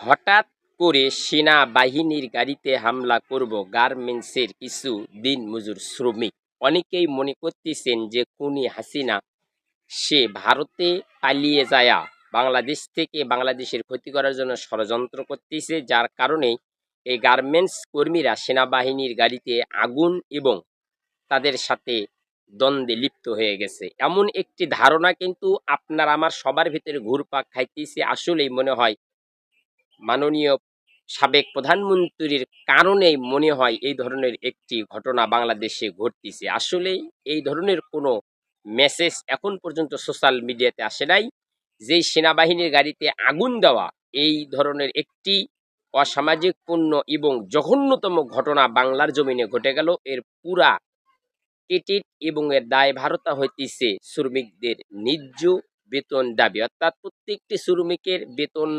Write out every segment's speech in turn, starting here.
হঠাৎ করে সেনা বাহিনীর গাড়িতে হামলা করব গার্মেন্টসের কিছু দিন মজুর শ্রমিক। অনেকেই মনে করতেছেন যে খুনি হাসিনা, সে ভারতে পালিয়ে যায়া বাংলাদেশ থেকে বাংলাদেশের ক্ষতি করার জন্য ষড়যন্ত্র করতেছে, যার কারণে এই গার্মেন্টস কর্মীরা সেনাবাহিনীর গাড়িতে আগুন এবং তাদের সাথে দ্বন্দ্বে লিপ্ত হয়ে গেছে। এমন একটি ধারণা কিন্তু আপনার আমার সবার ভিতরে ঘুরপাক খাইতেছে, আসলেই মনে হয় মাননীয় সাবেক প্রধানমন্ত্রীর কারণেই মনে হয় এই ধরনের একটি ঘটনা বাংলাদেশে ঘটতেছে। আসলেই এই ধরনের কোনো মেসেজ এখন পর্যন্ত সোশ্যাল মিডিয়াতে আসে নাই। যেই সেনাবাহিনীর গাড়িতে আগুন দেওয়া, এই ধরনের একটি অসামাজিক পূর্ণ এবং জঘন্যতম ঘটনা বাংলার জমিনে ঘটে গেল। এর পুরা ক্রেডিট এবং এর দায় ভারতা হইতেছে শ্রমিকদের ন্যায্য বেতন দাবি। অর্থাৎ প্রত্যেকটি শ্রমিকের বেতন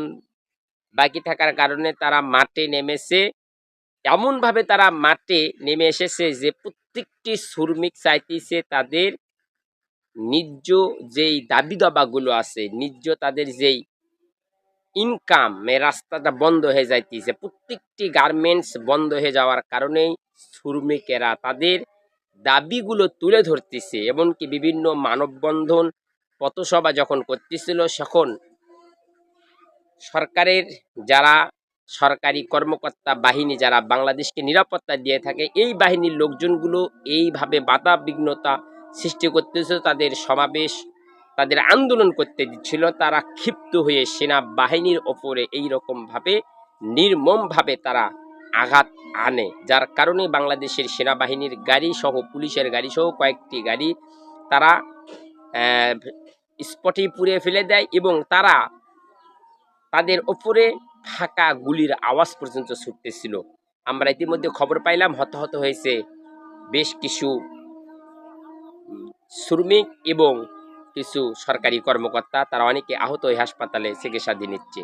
বাকি থাকার কারণে তারা মাঠে নেমেছে। এমনভাবে তারা মাঠে নেমে এসেছে যে প্রত্যেকটি শ্রমিক চাইতেছে তাদের ন্যায্য যেই দাবি দাবাগুলো আছে ন্যায্য তাদের যেই ইনকাম রাস্তাটা বন্ধ হয়ে যাইতেছে। প্রত্যেকটি গার্মেন্টস বন্ধ হয়ে যাওয়ার কারণেই শ্রমিকেরা তাদের দাবিগুলো তুলে ধরতেছে। এমনকি বিভিন্ন মানববন্ধন পথসভা যখন করতেছিল তখন সরকারের যারা সরকারি কর্মকর্তা বাহিনী যারা বাংলাদেশকে নিরাপত্তা দিয়ে থাকে, এই বাহিনীর লোকজনগুলো এইভাবে বাধা বিঘ্নতা সৃষ্টি করতেছিল, তাদের সমাবেশ, তাদের আন্দোলন করতে দিচ্ছিল। তারা ক্ষিপ্ত হয়ে সেনাবাহিনীর ওপরে এই রকমভাবে নির্মমভাবে তারা আঘাত আনে। যার কারণে বাংলাদেশের সেনাবাহিনীর গাড়ি সহ পুলিশের গাড়ি সহ কয়েকটি গাড়ি তারা স্পটেই পুড়িয়ে ফেলে দেয় এবং তারা তাদের ওপরে ফাঁকা গুলির আওয়াজ পর্যন্ত ছুটতেছিল। আমরা ইতিমধ্যে খবর পাইলাম, হতাহত হয়েছে বেশ কিছু শ্রমিক এবং কিছু সরকারি কর্মকর্তা। তারা অনেকে আহত হয়ে হাসপাতালে চিকিৎসাধীন নিচ্ছে